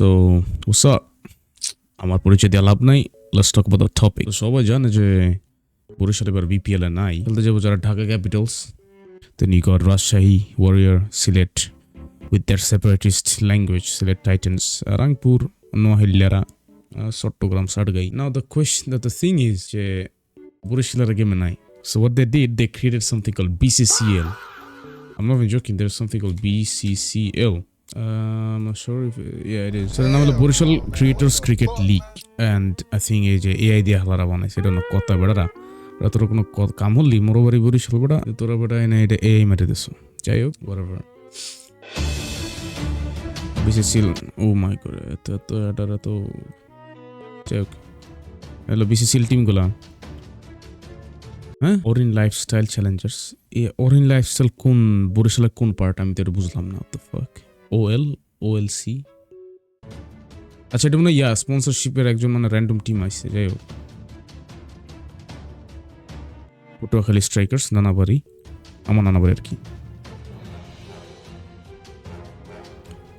So what's আমার পরিচয় দেওয়া লাভ নাই let's talk about the topic সবাই জানে যে বরিশাল এবার বিপিএল এ নাই খেলতে যাব যারা Dhaka Capitals got Rajshahi, Warrior, Silet with their separatist language, Silet Titans, Rangpur, Noahillera, uh, Sottogram, Sadgai. Now the question, that the thing is, যে বরিশালের গেমে নাই So what they did, they created something called BCCL. I'm not even joking. There's something called. Uh, I'm not sure if yeah it is. So নাম হলো Barishal creators cricket league and I think এই যে AI দিয়ে হালারা বানাইছে এটা না কথা বেড়ারা ওরা তোর কোনো কাম হলি মোরো বাড়ি বরিশাল বেড়া। তোরা বেড়া এনে এটা এআই মেরে দিস যাই হোক বরাবর বিসিসিএল ও মাই করে তো তো এটারা তো যাই হোক। হ্যালো বিসিসিএল টিমগুলা হ্যাঁ? অরিন লাইফস্টাইল চ্যালেঞ্জার্স এ অরিন লাইফস্টাইল কোন বরিশালের কোন পার্ট আমি তো এটা বুঝলাম না the fuck O L O L C আচ্ছা এটা মনে ইয়া স্পন্সরশিপের একজন মানে র্যান্ডম টিম আসছে যাই হোক পটুয়াখালী স্ট্রাইকার্স নানাবাড়ি, আমার নানাবাড়ি আর কি।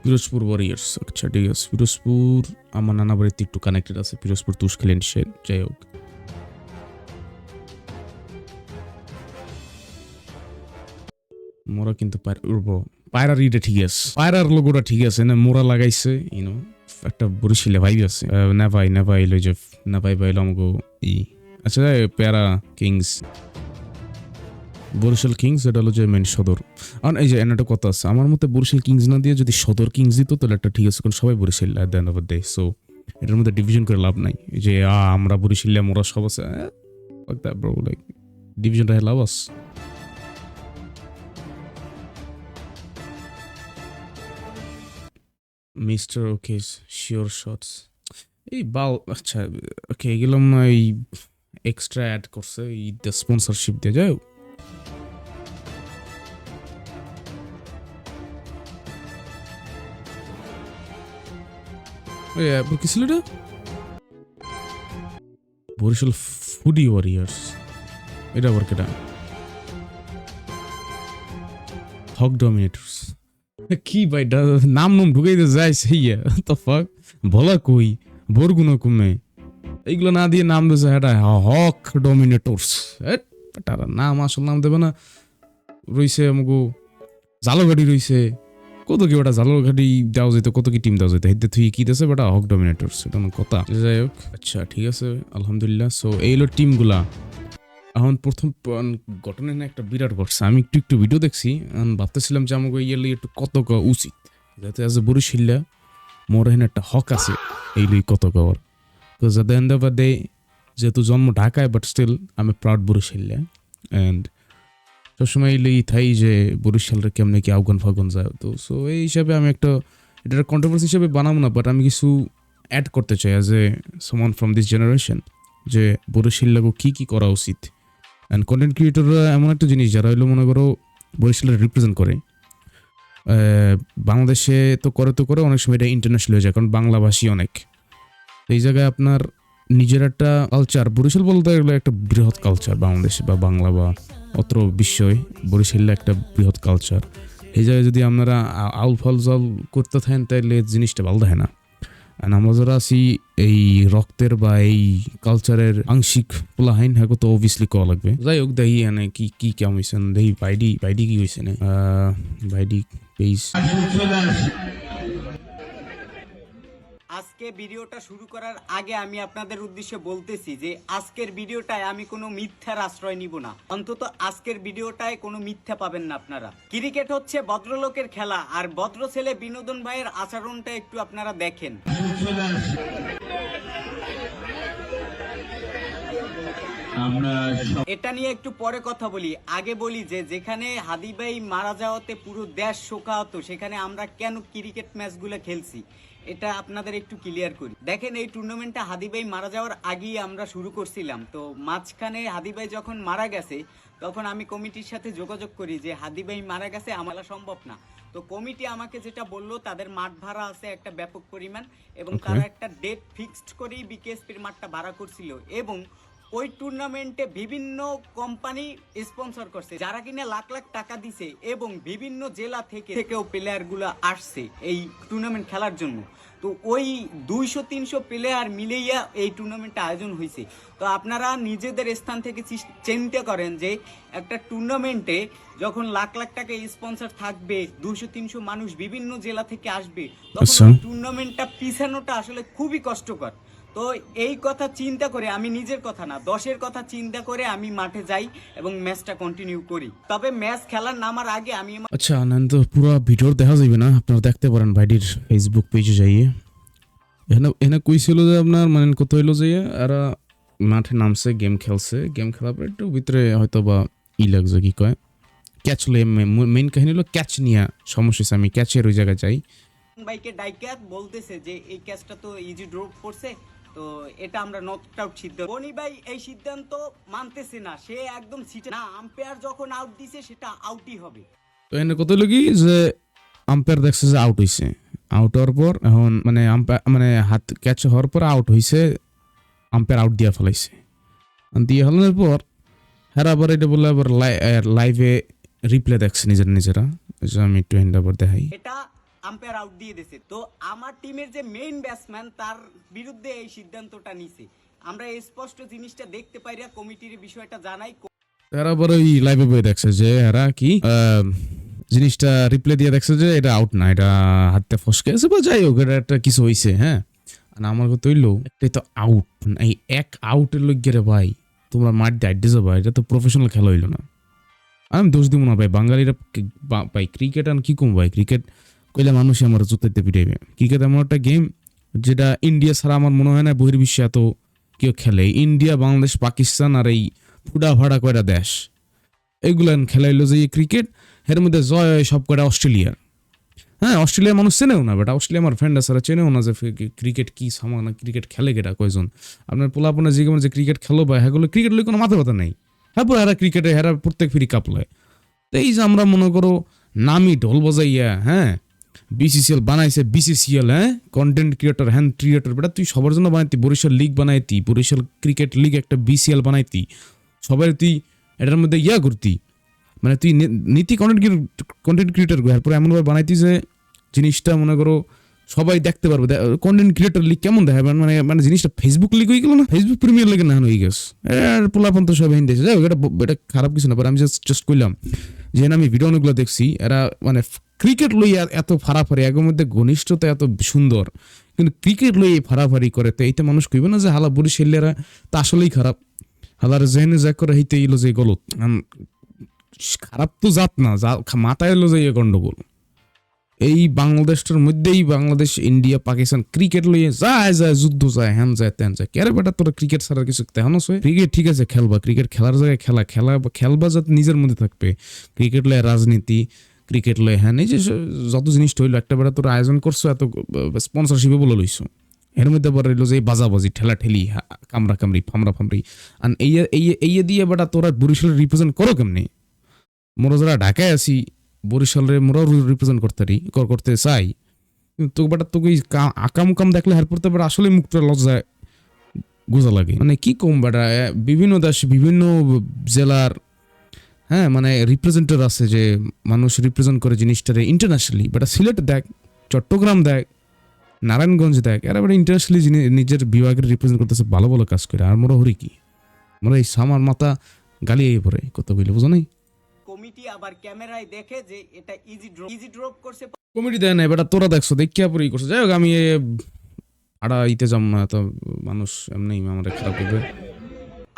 পিরোজপুর ওয়ারিয়ার্স আচ্ছা ঠিক আছে। পিরোজপুর, আমার নানাবাড়িতে একটু কানেক্টেড আছে, পিরোজপুর, তুষখালী সে যাই হোক মোরা কিন্তু পায়রা উড়ব। পায়রার ইটা ঠিক আছে। পায়রার লোগোটা ঠিক আছে, না মোরা লাগাইছে ইনো একটা বরিশালে ভাই আছে। না ভাই না ভাই, লই যে, না ভাই ভাই আমাকে ই। আচ্ছা প্যারা কিংস। বরিশাল কিংস, এটা হলো যে মেন সদর। আর এই যে একটা কথা আছে, আমার মতে বরিশাল কিংস না দিয়ে যদি সদর কিংস দিত, তাহলে একটা ঠিক আছে, কারণ সবাই Barishal at the end of day so এটার মধ্যে ডিভিশন করে লাভ নাই। যে আমরা বরিশালিয়া মোরা সব আছে ডিভিশনটা লাভ আস মিস্টার ওকে শিওর শটস এই বাল আচ্ছা ওকে এগুলো মনে হয় এক্সট্রা অ্যাড করছে, এই স্পন্সরশিপ দিয়ে, যাই ওই অ্যাপের কি ছিল এটা? বরিশাল ফুডি ওয়ারিয়ার্স এটা আবার কেটা হক ডমিনেটর্স কি ভাই, ডা- নাম নাম ঢুকাই দিয়ে যায় সেই তো ফাক ভলা কই? বরগুনা কমে। এইগুলো না দিয়ে নাম দিয়েছে হ্যাঁ হক ডমিনেটর্স। তারা নাম আসল নাম দেবে না। রইছে আমাকে জালগাড়ি রইছে। কত কি ওটা জালগাড়ি দেওয়া যেত, কত কি টিম দেওয়া যেত? হেতে তুই কি দেশে বেটা হক ডমিনেটর্স, এটা আমার কথা। যাই হোক আচ্ছা ঠিক আছে, আলহামদুলিল্লাহ। সো এই হলো টিমগুলা এখন প্রথম ঘটনা না একটা বিরাট ঘটছে। আমি একটু একটু ভিডিও দেখছি ভাবতেছিলাম যে আমাকে ইয়েলি একটু কত কওয়া উচিত। যাতে আজ বরিশিল্লা, মোর এখানে একটা হক আছে এই লই কত কওয়ার তো দ্য এন্ড অফ ডে যেহেতু জন্ম ঢাকায় বাট স্টিল আমি প্রাউড বরিশিল্লা অ্যান্ড সবসময় এই থাই যে বরিশালের কেমনে কি আফগান ফাফগান যায় তো। সো এই হিসাবে আমি একটা, এটার কন্ট্রোভার্সি হিসাবে বানাবো না বাট আমি কিছু অ্যাড করতে চাই অ্যাজ এ সমান ফ্রম দিস জেনারেশন যে বরিশিল্লাকে কী কী করা উচিত। অ্যান্ড কন্টেন্ট ক্রিয়েটররা এমন একটা জিনিস, যারা হইল মনে করো বরিশালের রিপ্রেজেন্ট করে বাংলাদেশে তো করে তো করে অনেক সময় এটা ইন্টারন্যাশনাল হয়ে যায়, কারণ বাংলাভাষী অনেক। এই জায়গায় আপনার নিজের একটা কালচার বরিশাল বলতে গেলে একটা বৃহৎ কালচার বাংলাদেশে বা বাংলা বা অত্র বিশ্বয় বরিশালে একটা বৃহৎ কালচার এই জায়গায় যদি আপনারা আউল ফাল জল করতে থাকেন তাহলে জিনিসটা ভালো দেখে না। যারা আছি, এই রক্তের বা এই কালচারের আংশিক পোলাহাইন হ্যাঁ তো অবভিয়াসলি কওয়া লাগবে। যাই হোক দেখি এনে কি কি কেমন হয়েছেন দেখি বাইডি বাইডি কি হয়েছে না? বাইডি পেইস আজকে ভিডিওটা শুরু করার আগে আমি আপনাদের উদ্দেশ্যে বলতেছি যে আজকের ভিডিওটায় আমি কোনো মিথ্যার আশ্রয় নিব না। অন্তত আজকের ভিডিওটায় কোনো মিথ্যা পাবেন না আপনারা। ক্রিকেট হচ্ছে ভদ্রলোকের খেলা, আর ভদ্র ছেলে বিনোদন ভাইয়ের আচরণটা একটু আপনারা দেখেন আমরা এটা নিয়ে একটু পরে কথা বলি। আগে বলি যে যেখানে হাদি ভাই মারা যাওয়াতে পুরো দেশ শোকাহত সেখানে আমরা কেন ক্রিকেট ম্যাচগুলো খেলছি? এটা আপনাদের একটু ক্লিয়ার করি। দেখেন এই টুর্নামেন্টটা হাদি ভাই মারা যাওয়ার আগেই আমরা শুরু করছিলাম। তো মাঝখানে হাদি ভাই যখন মারা গেছে তখন আমি কমিটির সাথে যোগাযোগ করি যে হাদিবাই মারা গেছে আমার সম্ভব না। তো কমিটি আমাকে যেটা বলল তাদের মাঠ ভাড়া আছে একটা ব্যাপক পরিমাণ এবং. তারা একটা ডেট ফিক্সড করেই বিকেএসপির মাঠটা ভাড়া করছিল। এবং ওই টুর্নামেন্টে বিভিন্ন কোম্পানি স্পন্সর করছে যারা কিনা লাখ লাখ টাকা দিছে এবং বিভিন্ন জেলা থেকে থেকেও প্লেয়ারগুলো আসছে এই টুর্নামেন্ট খেলার জন্য। তো ওই দুইশো তিনশো প্লেয়ার মিলেইয়া এই টুর্নামেন্টটা আয়োজন হয়েছে। তো আপনারা নিজেদের স্থান থেকে চিন্তা করেন যে একটা টুর্নামেন্টে যখন লাখ লাখ টাকা স্পন্সর থাকবে দুশো তিনশো মানুষ বিভিন্ন জেলা থেকে আসবে তখন আচ্ছা। ওই টুর্নামেন্টটা পিছানোটা আসলে খুবই কষ্টকর। তো এই কথা চিন্তা করে আমি নিজের কথা না দশের কথা চিন্তা করে আমি মাঠে যাই এবং ম্যাচটা কন্টিনিউ করি। তবে ম্যাচ খেলার নামার আগে আমি আচ্ছা আনন্দ পুরো ভিডিওর দেখা যাবে না? আপনারা দেখতে পারেন ভাইটির ফেসবুক পেজে যাইয়ে। এখানে এখানে কইছিল যে আপনার মানে কত হইল যে এরা মাঠে নামছে গেম খেলছে। গেম খেলার পর একটু ভিতরে হয়তো বা ই লাগছে কি কয়? ক্যাচ লে মেইন কাহিনী হলো ক্যাচ নিয়ে সমস্যা আমি ক্যাচের ওই জায়গায় যাই। বাইকে ডাইকাত বলতেছে যে এই ক্যাচটা তো ইজি ড্রপ করছে। তো এটা আমরা নট আউট সিদ্ধান্ত বনি ভাই এই সিদ্ধান্ত মানতেছে না। সে একদম সিটে না আম্পায়ার যখন আউট দিছে সেটা আউটই হবে। তো এনে কত কি যে আম্পায়ার দেখছে যে আউট হইছে। আউট হওয়ার পর এখন মানে আম্পায়ার মানে হাত ক্যাচ হওয়ার পর আউট হইছে আম্পায়ার আউট দিয়া ফেলাইছে। দিয়ে ফেলানোর পর হ্যাঁ আবার এটা বললে আবার লাইভে রিপ্লে দেখছে নিজের নিজেরা। আমি একটু হ্যান্ড আবার দেখাই। এটা আম্পায়ার আউট দিয়ে দিছে। তো আমার টিমের যে মেইন ব্যাটসম্যান তার বিরুদ্ধে এই সিদ্ধান্তটা নিছে। আমরা স্পষ্ট জিনিসটা দেখতে পাইরা কমিটির বিষয়টা জানাই। এরা আবার ওই লাইভে বই দেখছে যে এরা কি জিনিসটা রিপ্লে দিয়ে দেখছে যে এটা আউট না, এটা হাতে ফসকে আছে বা যাই হোক, এটা একটা কিছু হইছে হ্যাঁ? আর আমার কথা হইল একটাই তো আউট এই এক আউটের লোক রে ভাই, তোমরা মাঠ দিয়ে আড্ডে যাবা, এটা তো প্রফেশনাল খেলা হইল না। আমি দোষ দিব না ভাই, বাঙালিরা ভাই ক্রিকেট আর কি কম ভাই ক্রিকেট কইলে মানুষ আমার জুতাইতে পিটাইবে। ক্রিকেট এমন একটা গেম যেটা ইন্ডিয়া ছাড়া আমার মনে হয় না বহির্বিশ্বে এত কেউ খেলে। ইন্ডিয়া বাংলাদেশ, পাকিস্তান আর এই ফুডা ফাড়া কয়টা দেশ। এগুলান খেলাইলো যে ক্রিকেট, এর মধ্যে জয় হয় সব কয়টা অস্ট্রেলিয়ার। হ্যাঁ অস্ট্রেলিয়ার মানুষ চেনেও না বেটা অস্ট্রেলিয়া আমার ফ্রেন্ড আছে চেনেও না যে ক্রিকেট কি সামান ক্রিকেট খেলে কেটা কয়জন। আপনার পোলাপনে যে যে ক্রিকেট খেলো বা হ্যাঁ ক্রিকেট লই কোনো মাথা ব্যথা নেই। হ্যাঁ পরে হেরা ক্রিকেটে হেরা প্রত্যেক ফিরি কাপ লয়। তো এই যে আমরা মনে করো নামি ঢোল বাজাইয়া হ্যাঁ বিসিসিএল বানাইছে বিসিসিএল হ্যাঁ? কন্টেন্ট ক্রিয়েটর হ্যান্ড ক্রিয়েটর বেটা, তুই সবার জন্য বানাইতি, বরিশাল লিগ বানাইতি, বরিশাল ক্রিকেট লিগ একটা বিসিএল বানাইতি, সবাই তুই এটার মধ্যে ইয়া করতি। মানে তুই নীতি কন্টেন্ট কন্টেন্ট ক্রিয়েটর এরপর এমনভাবে বানাইতি যে জিনিসটা, মনে করো, সবাই দেখতে পারবে। কন্টেন্ট ক্রিয়েটর লিগ কেমন দেখাবে মানে মানে জিনিসটা ফেসবুক লিগ হয়ে গেল না? ফেসবুক প্রিমিয়ার লিগে না হয়ে গেছে। আর পোলাপন তো সব হিন্দি যাই এটা খারাপ কিছু না আমি জাস্ট জাস্ট কইলাম। যে আমি ভিডিও অনেকগুলো দেখছি, এরা মানে ক্রিকেট লই এত ফাড়াফাড়ি এর মধ্যে ঘনিষ্ঠতা এত সুন্দর। কিন্তু ক্রিকেট লই এই ফাড়াফাড়ি করে, তো এইটা মানুষ কইবে না যে, হালা বরিশালেরা তা আসলেই খারাপ। হালার জেনে যা করে হইতে এলো যে গলত। খারাপ তো জাত না মাথায় এলো যে গন্ডগোল। এই বাংলাদেশটার মধ্যেই বাংলাদেশ, ইন্ডিয়া, পাকিস্তান ক্রিকেট লইয়ে যায় যায়, যুদ্ধ যায় হ্যান যায়, তেন যায়। কেরে বেটা তোরা ক্রিকেট ছাড়া কিছু তেহানো হয় ক্রিকেট ঠিক আছে, খেলবা। ক্রিকেট খেলার জায়গায় খেলা খেলা, খেলবা যাতে নিজের মধ্যে থাকবে। ক্রিকেট লয় রাজনীতি ক্রিকেট লয় হ্যাঁ এই যে যত জিনিস হইল একটা বেটা তোরা আয়োজন করছ, এত স্পন্সরশিপে বলে লইছো। এর মধ্যে আবার রইল যে এই বাজাবাজি ঠেলা ঠেলি হা- কামড়া ফামরা ফামড়ি আর এই এই দিয়ে বেটা তোরা বরিশাল রিপ্রেজেন্ট করো কেমনি? মোরা যারা ঢাকায় আছি বরিশালের মোরাও রিপ্রেজেন্ট করতে করতে চাই। তো বেটা তোকে আকাম কাম দেখলে হার পড়তে বেটা আসলে মুখটা লজ্জায় গোজা লাগে। মানে কি কম বেটা বিভিন্ন দেশ, বিভিন্ন জেলার হ্যাঁ মানে রিপ্রেজেন্টার আছে যে মানুষ রিপ্রেজেন্ট করে জিনিসটারে ইন্টারন্যাশনালি বেটা সিলেট দেখ, চট্টগ্রাম দেখ, নারায়ণগঞ্জ দেখ, এরা বেটা ইন্টারন্যাশনালি নিজের বিভাগের রিপ্রেজেন্ট করতেছে, ভালো ভালো কাজ করে। আর মোরা হরি কি? মোরা এই সামার মাথা গালিয়ে পড়ে কত বলে বুঝো নাই? কমিটি আবার ক্যামেরায় দেখে যে এটা ইজি ড্রপ ইজি ড্রপ করছে। কমেডি দেয় না বেটা তোরা দেখছ দেখিয়া পরে করছে। যাই হোক, আমি আড়া ইতে যাম না তো মানুষ এমনি আমার খারাপ করবে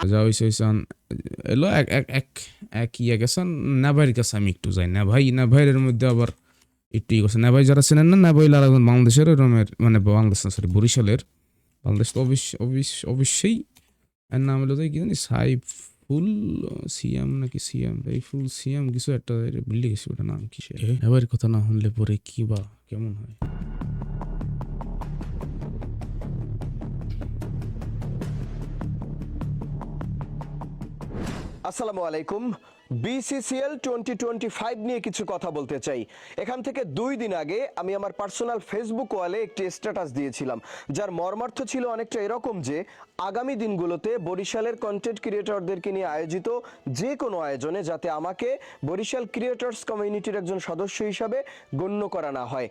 যা হয়েছে আন- এলো এক এক এক এক ইয়ে গেছেন নেভাইয়ের কাছে আমি একটু যাই। নেভাই, নেভাইয়ের মধ্যে আবার একটু ই করছে। নেভাই যারা চেনেন না, নেভাই আর একজন বাংলাদেশের ওরমের মানে বাংলাদেশ না সরি বরিশালের। বাংলাদেশ তো অবশ্যই অবশ্যই এর নাম হলো যে কি জানি সাইফুল সিয়াম নাকি সিয়াম? ফুল সিয়াম কিছু একটা বিল্ডিং এসে ওটা নাম কিসের? এবার কথা না শুনলে পরে কি বা কেমন হয়? আসসালামু আলাইকুম। বিসিসিএল টোয়েন্টি টোয়েন্টি ফাইভ নিয়ে কিছু কথা বলতে চাই। এখান থেকে দুই দিন আগে আমি আমার পার্সোনাল ফেসবুক ওয়ালে একটি স্ট্যাটাস দিয়েছিলাম, যার মর্মার্থ ছিল অনেকটা এরকম যে, আগামী দিনগুলোতে বরিশালের কন্টেন্ট ক্রিয়েটরদেরকে নিয়ে আয়োজিত যে কোনো আয়োজনে যাতে আমাকে বরিশাল ক্রিয়েটর্স কমিউনিটির একজন সদস্য হিসাবে গণ্য করা না হয়।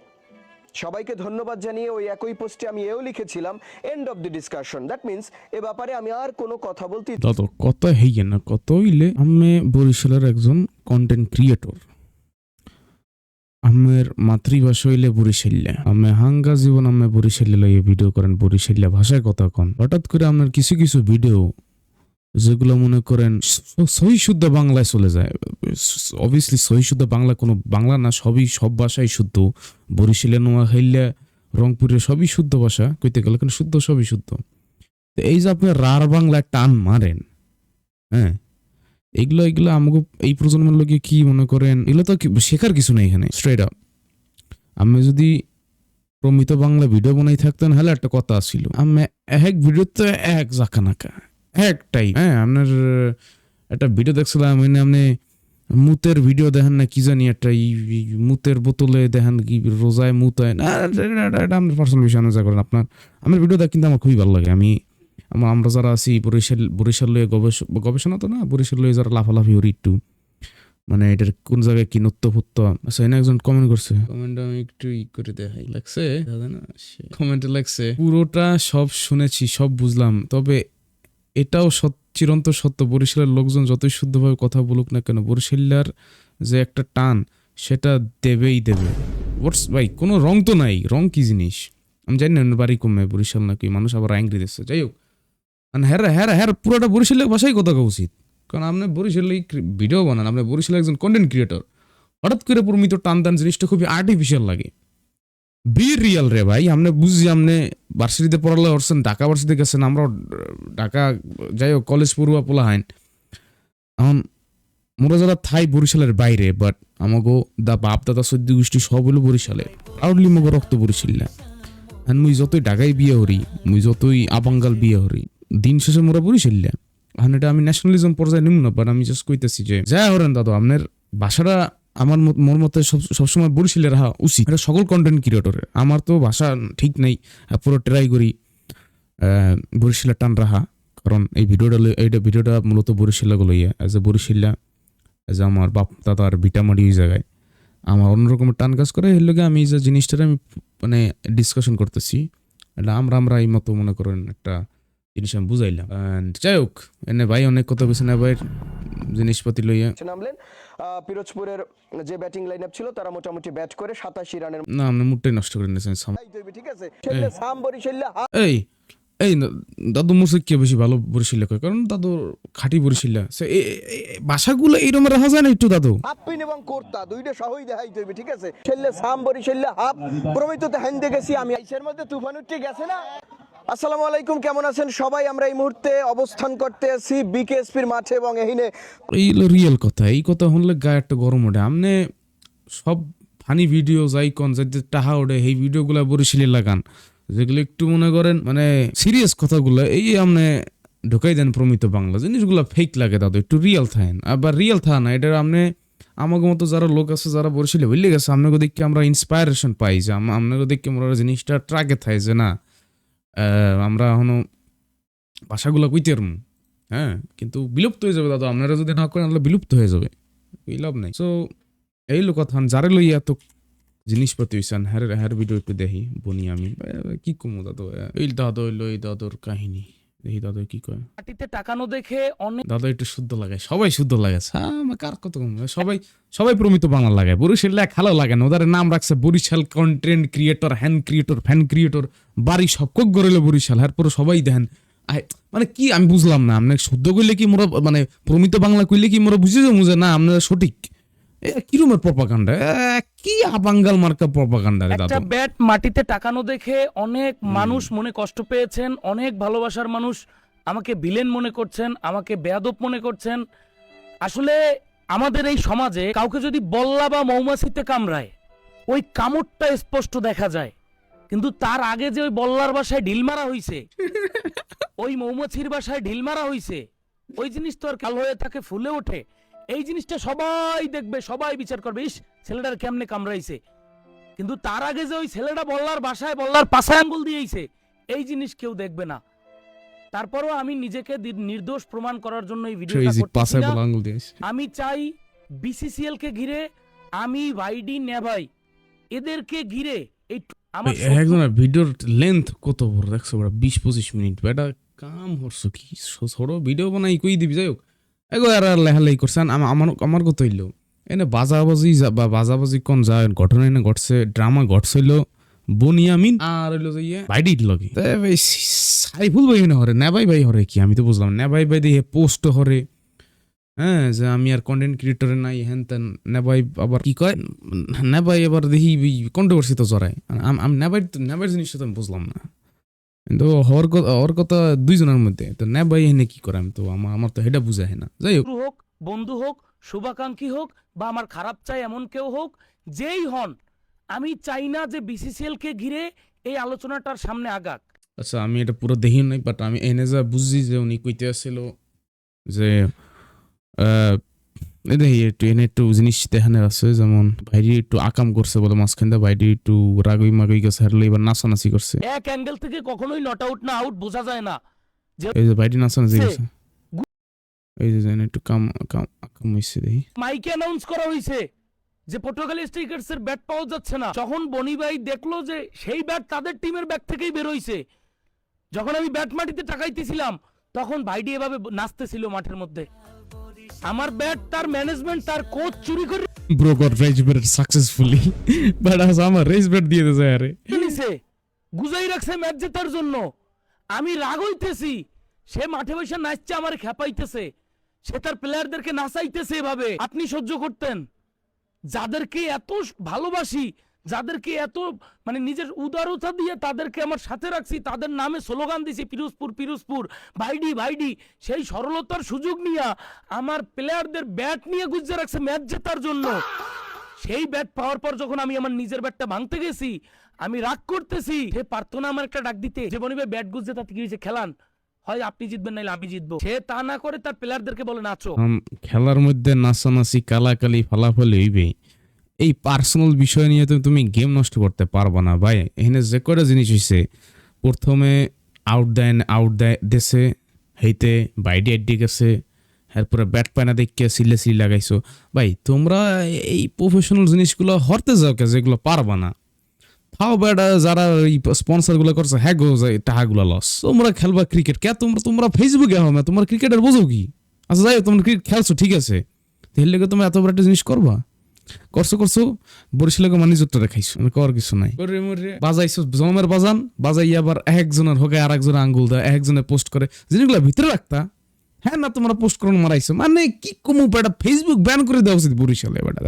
সবাইকে ধন্যবাদ জানিয়ে ওই একই পোস্টে আমি এও লিখেছিলাম end of the discussion that means এ ব্যাপারে আমি আর কোনো কথা বলতে দাদা কত হইয়ে না কত হইলে আমি বরিশালের একজন কন্টেন্ট ক্রিয়েটর আমের মাতৃভাষা হইলে বরিশাল্যা আমি হাঙ্গা জীবন আমি বরিশাল্যা লইয়ে ভিডিও করেন, বরিশাল্যা ভাষায় কথা কন। হঠাৎ করে আপনার কিছু কিছু ভিডিও যেগুলো মনে করেন সহি শুদ্ধ বাংলায় চলে যায়। অবভিয়াসলি সহি শুদ্ধ বাংলা কোনো বাংলা না, সবই, সব ভাষাই শুদ্ধ। বরিশালে নোয়াখাইল্যা রংপুরে সবই শুদ্ধ ভাষা, কইতে গেলে কিন্তু শুদ্ধ, সবই শুদ্ধ। তো এই যে আপনি রার বাংলায় টান মারেন হ্যাঁ এগুলো এগুলো আমাকে এই প্রজন্মের লোকে কি মনে করেন, এগুলো তো শেখার কিছু নেই এখানে স্ট্রেট আপ আমি যদি প্রমিত বাংলা ভিডিও বানাই থাকতেন হলে একটা কথা ছিল আমি এক ভিডিওতে এক জাকানাকা। একটাই। হ্যাঁ আপনার একটা ভিডিও দেখছিলাম মানে আপনি মুতের ভিডিও দেখেন না কি জানি একটা এই মুতের বোতলে দেখেন কি রোজায় মুত হয় না। এটা- আপনার পার্সোনাল বিষয় অনুযায়ী করেন আপনার। আমার ভিডিও দেখ কিন্তু আমার খুবই ভালো লাগে। আমি আমার আমরা যারা আছি বরিশাল বরিশাল লয়ে গবেষ- গবেষণা তো না বরিশাল লয়ে যারা লাফালাফি করি একটু। মানে এটার কোন জায়গায় কি নত্য ফুত্ত আচ্ছা এনে একজন কমেন্ট করছে। কমেন্ট আমি একটু ই করে দেখাই লাগছে? কমেন্টে লাগছে। পুরোটা সব শুনেছি সব বুঝলাম। তবে এটাও চিরন্তর সত্য। বরিশালের লোকজন যতই শুদ্ধভাবে কথা বলুক না কেন বরিশাল্লার যে একটা টান, সেটা দেবেই দেবে। হোয়াটস ভাই, কোনো রং তো নাই। রং কি জিনিস? আমি জানি না বাড়ি কমে, বরিশাল নাকি, মানুষ আবার অ্যাংরি দিচ্ছে। যাই হোক। হ্যাঁ হ্যাঁ হ্যাঁ পুরোটা বরিশালের ভাষাই কথা উচিত। কারণ আপনি বরিশালে ভিডিও বানান, আপনি বরিশালে একজন কন্টেন্ট ক্রিয়েটর হঠাৎ করে প্রমিত টান টান জিনিসটা খুবই আর্টিফিশিয়াল লাগে। বি রিয়াল রে ভাই আপনি বুঝছি আপনি ভার্সিটিতে পড়ালে করছেন ঢাকা ভার্সিটিতে গেছেন আমরা ঢাকা, যাই হোক কলেজ পড়ুয়া পোলা হাইন। এখন, মোরা যারা থাই বরিশালের বাইরে বাট আমাগো দা বাপ, দাদা, সদ্য গোষ্ঠী সব হলো বরিশালে। প্রাউডলি মগো রক্ত বরিশাল্লা আর মুই যতই ঢাকায় বিয়ে হরি মুই যতই আবাঙ্গাল বিয়ে হরি দিন শেষে মোরা বরিশাল্লা এখন এটা আমি ন্যাশনালিজম পর্যায়ে নিম না বাট আমি জাস্ট কইতেছি যে যা হরেন দাদা আপনার ভাষাটা আমার মোর মতে সব সবসময় বরিশালে রাখা উচিত। এটা সকল কন্টেন্ট ক্রিয়েটরের আমার তো ভাষা ঠিক নেই পুরো ট্রাই করি আহ, বরিশালের টান রাখা কারণ এই ভিডিওটা এইটা ভিডিওটা মূলত বরিশালা লইয়া অ্যাজ এ বরিশাল্লা অ্যাজ আমার বাপ দাদার ভিটামারি ওই জায়গায়। আমার অন্যরকমের টান কাজ করে এর লগে আমি যে জিনিসটা আমি মানে ডিসকাশন করতেছি এটা আমরা আমরা এই মতো মনে করেন একটা জিনিস আমি বুঝাইলাম। যাই হোক এনে ভাই অনেক কথা বেছে না ভাই জিনিসপাতি লইয়া। পিরোজপুরের যে ব্যাটিং লাইন ছিল তারা মোটামুটি ব্যাট করে সাতাশি রানের না আপনি মুডটাই নষ্ট করে নিয়েছেন সাম ঠিক আছে? ছেলে সাম বরিশাল্লা এই এই দাদু মুসিক কে বেশি ভালো বরিশাল্লা কয়? কারণ দাদু খাঁটি বরিশাল্লা সে ভাষাগুলো এইরকম রাখা যায় না একটু দাদু? হাফ এবং কোর্তা দুইটা সহই দেখাই তৈরি ঠিক আছে? ছেলে সাম বরিশাল্লা হাফ। প্রমিততে হ্যান্ডে গেছি আমি। আইসের মধ্যে তুফান উঠে গেছে না? আসসালামু আলাইকুম, কেমন আছেন সবাই? আমরা এই মুহূর্তে অবস্থান করতে আছি বিকেএসপির মাঠে এবং এহিনে এই হলো রিয়েল কথা। এই কথা শুনলে গায়ে একটা গরম ওঠে। আমনে সব ফানি ভিডিও যাই কন যাতে টাহা ওঠে, এই ভিডিওগুলো বরিশালে লাগান। যেগুলো একটু মনে করেন মানে সিরিয়াস কথাগুলো, এই আমনে ঢুকাই দেন প্রমিত বাংলা। জিনিসগুলো ফেক লাগে দাদু, একটু রিয়েল থাকেন। আবার রিয়েল থা না এটা আমনে আমাকে মতো যারা লোক আছে, যারা বরিশালে বুঝলে গেছে আপনাকে দেখে আমরা ইন্সপায়ারেশন পাই যে আপনাকে দেখে আমরা জিনিসটা ট্রাকে থাই যে না। আমরা এখনও ভাষাগুলো কইতে রুম হ্যাঁ কিন্তু বিলুপ্ত হয়ে যাবে দাদা। আপনারা যদি না করেন, তাহলে বিলুপ্ত হয়ে যাবে। এই লাভ নাই। সো এই লোক কথা। যারে লই এত জিনিসপাতি হইছেন হ্যার হ্যার ভিডিও একটু দেখি, বনি আমি। কি কমু দাদা? এই দাদু লই দাদুর কাহিনী। দেখি দাদু কি কয়। মাটিতে টাকানো দেখে অনেক দাদা একটু শুদ্ধ লাগে সবাই শুদ্ধ লাগে হ্যাঁ আমার কার কত কম? সবাই সবাই প্রমিত বাংলা লাগে বরিশাল খালো লাগে না ওদের নাম রাখছে বরিশাল কন্টেন্ট ক্রিয়েটর হ্যান ক্রিয়েটর ফ্যান ক্রিয়েটর বাড়ি সব কক গড়েলো বরিশাল। হ্যার পরে সবাই আই- মানে কি আমি বুঝলাম না আপনি শুদ্ধ কইলে কি মোরা মানে প্রমিত বাংলা কইলে কি মোরা বুঝে যে না আপনারা সঠিক? কিরমের প্রপাকাণ্ডা কি আবাঙ্গাল মার্কা প্রপাকাণ্ডা রে একটা ব্যাট মাটিতে টাকানো দেখে অনেক মানুষ মনে কষ্ট পেয়েছেন অনেক ভালোবাসার মানুষ আমাকে ভিলেন মনে করছেন আমাকে বেয়াদব মনে করছেন। আসলে আমাদের এই সমাজে কাউকে যদি বল্লা বা মৌমাছিতে কামড়ায় ওই কামড়টা স্পষ্ট দেখা যায়। কিন্তু তার আগে যে ওই বল্লার বাসায় ঢিল মারা হইছে ওই মৌমাছির বাসায় ঢিল মারা হইছে ওই জিনিস তো আর কাল হয়ে থাকে ফুলে ওঠে। এই জিনিসটা সবাই দেখবে সবাই বিচার করবে। ইস ছেলেটার কেমনে কামড়াইছে? কিন্তু তার আগে যে ওই ছেলেটা বল্লার বাসায় বল্লার পাশায় আঙ্গুল দিয়েছে এই জিনিস কেউ দেখবে না। তারপরও আমি নিজেকে নির্দোষ প্রমাণ করার জন্য এই ভিডিওটা আমি চাই বিসিসিএল কে ঘিরে আমি ভাইডি নেভাই। এদেরকে ঘিরে এই আমার ভিডিওর লেন্থ কত বড়? দেখছ বড় বিশ পঁচিশ মিনিট। বেটা কাম হরছো কি? ছোট ভিডিও বানাই কই দিবি? যাই হোক। এগো আর লেহালেই করছেন আমা- আমার আমার কত হইল এনে বাজাবাজি বা বাজাবাজি কোন যায় ঘটনা এনে ঘটছে ড্রামা ঘটছিল বনিয়ামিন আর হইল যে ইয়ে ভাইডির লগে। ভাই সাইফুল ভাই এনে হরে নেবাই ভাই হরে কি আমি তো বুঝলাম নেবাই ভাই দিয়ে পোস্ট হরে হ্যাঁ যে আমি আর কন্টেন্ট ক্রিয়েটরে নাই হ্যান তেন নেবাই আবার কি কয় নেবাই এবার দেখি কন্ট্রোভার্সি তো জড়ায়। আম- আমি নেবাই নেবাই জিনিসটা তো আমি বুঝলাম না। কিন্তু হর কথা ওর কথা দুইজনের মধ্যে। তো না নেবাই এনে কি করে তো আমার আমার তো এটা বুঝায় না। যাই হোক। হোক বন্ধু হোক শুভাকাঙ্ক্ষী হোক বা আমার খারাপ চাই এমন কেউ হোক যেই হন আমি চাই না যে বিসিসিএল কে ঘিরে এই আলোচনাটার সামনে আগাক। আচ্ছা আমি এটা পুরো দেখি নাই বাট আমি এনে যা বুঝছি যে উনি কইতে আসছিল যে দেখি একটু এনে একটু জিনিস দেখানে আছে যেমন ভাইরি একটু আকাম করছে বলে মাঝখান দিয়ে ভাইরি একটু রাগই মাগই গেছে হারলে এবার নাচানাচি করছে। এক অ্যাঙ্গেল থেকে কখনোই নট আউট না আউট বোঝা যায় না। এই যে ভাইটি নাচানাচি করছে। এই যে যেন একটু কাম কাম আকাম হয়েছে দেখি। মাইকে অ্যানাউন্স করা হয়েছে যে পর্তুগালি স্ট্রাইকার্স এর ব্যাট পাওয়া যাচ্ছে না। যখন বনি ভাই দেখল যে সেই ব্যাট তাদের টিমের ব্যাট থেকেই বের হইছে যখন আমি ব্যাট মাটিতে টাকাইতেছিলাম তখন ভাইডি এভাবে নাচতেছিল মাঠের মধ্যে। আমার ব্যাট তার ম্যানেজমেন্ট তার কোচ চুরি করে bro got rage bait successfully but আজ আমার রেজ বেট দিয়ে দিয়েছে আরে। নিছে? গুজাই রাখছে ম্যাচ জেতার জন্য। আমি রাগ হইতেছি। সে মাঠে বসে নাচছে আমার খেপাইতেছে। সে তার প্লেয়ারদেরকে নাচাইতেছে এভাবে। আপনি সহ্য করতেন। যাদেরকে এত ভালোবাসি যাদেরকে এত মানে নিজের উদারতা দিয়ে তাদেরকে আমার সাথে রাখছি, তাদের নামে স্লোগান দিছি, পিরোজপুর পিরোজপুর, ভাইডি ভাইডি। সেই সরলতার সুযোগ নিয়ে আমার প্লেয়ারদের ব্যাট নিয়ে গুজে রাখছে ম্যাচ জেতার জন্য। সেই ব্যাট পাওয়ার পর যখন আমি আমার নিজের ব্যাটটা ভাঙতে গেছি, আমি রাগ করতেছি সে পারতো না আমার একটা ডাক দিতে। যে বনিবে ব্যাট গুজছে তাতে কি হয়েছে? খেলান। হয় আপনি জিতবেন, নাইলে আমি জিতবো। সে তা না করে তার প্লেয়ারদেরকে বলে, নাচো। খেলার মধ্যে নাচানাচি, কালাকালি, ফলাফল হইবে এই পার্সোনাল বিষয় নিয়ে তো তুমি গেম নষ্ট করতে পারবা না, ভাই। এখানে যে কটা জিনিস হইছে, প্রথমে আউট দেন আউট দেয় দেশে হেইতে বাইডি আইডি গেছে এরপরে ব্যাট পায়না দেখে সিলে সিলি লাগাইছো। ভাই, তোমরা এই প্রফেশনাল জিনিসগুলো হরতে যাও কে, যেগুলো পারবা না। ফাও বেটা, যারা এই স্পন্সরগুলো করছে হ্যাঁ গো টাকাগুলো লস তোমরা খেলবা ক্রিকেট কে, তোমরা তোমরা ফেসবুকে হবে তোমরা ক্রিকেটের বোঝো কি? আচ্ছা যাই তোমরা ক্রিকেট খেলছো, ঠিক আছে। তাহলে তোমরা এত বড় একটা জিনিস করবা? করছ করছ বরিশালকে মানে জোরটা দেখাইছো। কর কিছু নাই। বাজাইছো জমের বাজান বাজাই আবার একজনের হোক আর একজনের আঙ্গুল দেয় একজনে পোস্ট করে। জিনিসগুলো ভিতরে রাখতা। হ্যাঁ না তোমরা পোস্ট করুন মারাইছো। মানে কি কমু বেটা ফেসবুক ব্যান করে দেওয়া উচিত বরিশালে বেটা।